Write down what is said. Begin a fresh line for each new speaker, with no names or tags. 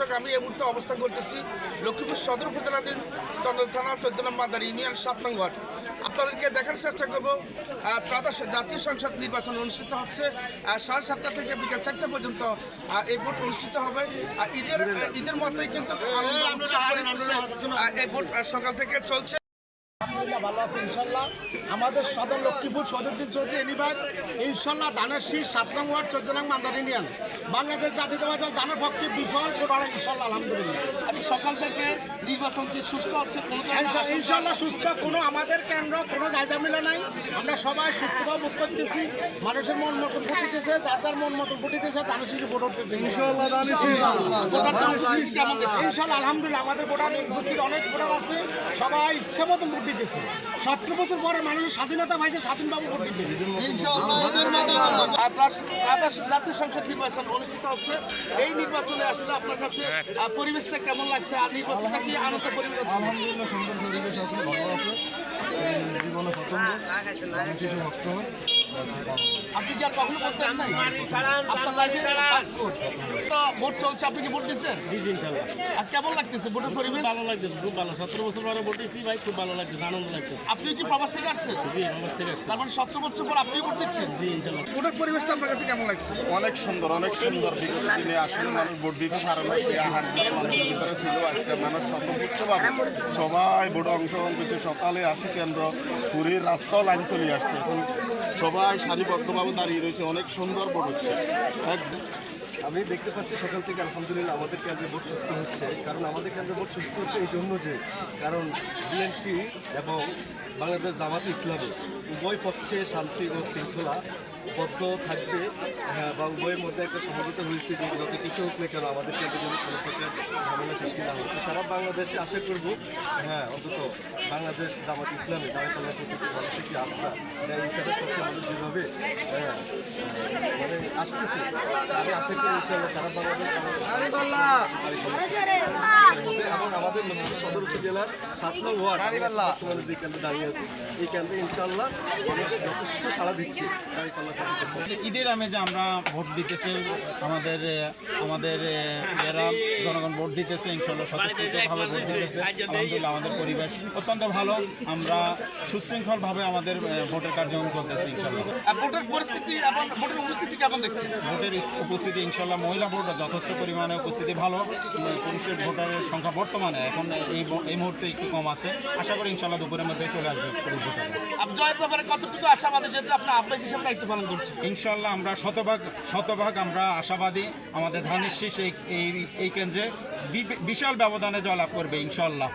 দর্শক আমি এই মুহূর্তে অবস্থান করতেছি লক্ষ্মীপুর সদর উপজেলাধীন চন্দ্র থানা চোদ্দ নম্বর মাদার ইউনিয়ন সাত নং ওয়ার্ড। আপনাদেরকে দেখার চেষ্টা করব ত্রাদশ জাতীয় সংসদ নির্বাচন অনুষ্ঠিত হচ্ছে সাড়ে সাতটা থেকে বিকেল চারটা পর্যন্ত এই ভোট অনুষ্ঠিত হবে। আর ঈদের ঈদের মতোই কিন্তু এই ভোট সকাল থেকে চলছে।
আলহামদুলিল্লাহ ভালো আছে ইনশাল্লাহ। আমাদের সদর লক্ষ্মীপুর সদরদিন চৌধুরী এনিবার ইনশাল্লাহ দানের শীষ সাত নং ওয়ার্ড চোদ্দ নং মান্দার ইউনিয়ন বাংলাদেশ জাতীয়তাবাদী দল দানের পক্ষে বিফল ভোটার ইনশাল্লাহ আলহামদুলিল্লাহ।
আচ্ছা সকাল থেকে নির্বাচন কি সুষ্ঠু হচ্ছে কোনো
ইনশাল্লাহ সুস্থ কোনো আমাদের কেন্দ্র কোনো জায়গা মিলে নাই। আমরা সবাই সুস্থভাবে ভোট করতেছি মানুষের মন মতন ফুটিতেছে যার যার মন মতন ফুটিতেছে দানের শীষে ভোট উঠতেছে? ইনশাল্লাহ আলহামদুলিল্লাহ আমাদের ভোটার উপস্থিত অনেক ভোটার আছে সবাই ইচ্ছে মতন ভোট দিতেছে। সতেরো বছর পরে মানুষের স্বাধীনতা পাইছে স্বাধীনবাবু ভোট
প্লাস জাতীয় সংসদ নির্বাচন অনুষ্ঠিত হচ্ছে। এই নির্বাচনে আসলে আপনার কাছে পরিবেশটা কেমন লাগছে? আর নির্বাচনটা কি আনন্দ পরিবেশ?
আলহামদুলিল্লাহ সুন্দর পরিবেশ আছে ভালো আছে। জীবনে প্রথম শিশু ভক্ত
আপনি কি আর কখনো ভোট দেন নাই? আপনার লাইফে পাসপোর্ট তো ভোট চলছে আপনি কি ভোট দিচ্ছেন? আর কেমন লাগতেছে ভোটের পরিবেশ?
ভালো লাগতেছে খুব ভালো। সতেরো বছর পরে ভোটেছি ভাই খুব ভালো লাগতেছে আনন্দ লাগতেছে।
আপনি কি প্রবাস থেকে আসছেন?
জি
তার মানে সতেরো বছর পর আপনি ভোট দিচ্ছেন?
জি ইনশাল্লাহ।
ভোটের পরিবেশটা আপনার কাছে কেমন লাগছে?
অনেক সুন্দর অনেক সুন্দর। বিগত দিনে আসলে মানুষ ভোট দিতে পারে না সেই আহার মানুষের ভিতরে ছিল। আজকে মানুষ স্বতঃস্ফূর্তভাবে সবাই ভোটে অংশগ্রহণ করছে। সকালে আসি কেন্দ্র পুরীর রাস্তাও লাইন চলে আসছে। এখন সবাই সারিবদ্ধভাবে দাঁড়িয়ে রয়েছে, অনেক সুন্দর ভোট হচ্ছে।
আমি দেখতে পাচ্ছি সকাল থেকে আলহামদুলিল্লাহ আমাদের কেন্দ্রে ভোট সুস্থ হচ্ছে, কারণ আমাদের কেন্দ্রে ভোট সুস্থ হচ্ছে এই জন্য যে, কারণ বিএনপি এবং বাংলাদেশ জামাত ইসলামী উভয় পক্ষে শান্তি ও শৃঙ্খলা বদ্ধ থাকবে হ্যাঁ বা উভয়ের মধ্যে একটা সমঝোতা হয়েছে যে যত কিছু হোক না কেন আমাদের কেন্দ্রে কোনো প্রকার ঝামেলা সৃষ্টি না হয়। সারা বাংলাদেশে আশা করব হ্যাঁ অন্তত বাংলাদেশ জামাত ইসলামী দাঁড়িয়ে প্রতি আমাদের যেভাবে মানে আসতেছে। আমি আশা করি সারা বাংলাদেশ এবং আমাদের সদর উপজেলার সাত নং ওয়ার্ড বর্তমানে যে কেন্দ্রে দাঁড়িয়ে আছে এই কেন্দ্রে ইনশাআল্লাহ মানুষ যথেষ্ট সাড়া দিচ্ছে।
ঈদের আমেজে আমরা ভোট দিতেছি আমাদের আমাদের এরা জনগণ ভোট দিতেছে ইনশাল্লাহ স্বতঃস্ফূর্তভাবে ভোট দিতেছে। আলহামদুলিল্লাহ আমাদের পরিবেশ অত্যন্ত ভালো। আমরা সুশৃঙ্খলভাবে আমাদের আহ, ভোটের কার্যক্রম চলতেছে ইনশাল্লাহ।
ভোটের পরিস্থিতি এবং ভোটের উপস্থিতি কেমন দেখছেন?
ভোটের উপস্থিতি ইনশাল্লাহ মহিলা ভোট যথেষ্ট পরিমাণে উপস্থিতি ভালো। পুরুষের ভোটারের সংখ্যা বর্তমানে এখন এই এই মুহূর্তে একটু কম আছে। আশা করি ইনশাল্লাহ দুপুরের মধ্যে চলে আসবে পুরুষ ভোটার
জয়ের ব্যাপারে কতটুকু আশাবাদী যেহেতু আপনার আবেগ হিসেবে দায়িত্ব পালন করছেন?
ইনশাল্লাহ আমরা শতভাগ শতভাগ আমরা আশাবাদী। আমাদের ধানের শীষ এই এই কেন্দ্রে বিশাল ব্যবধানে জয়লাভ করবে ইনশাল্লাহ।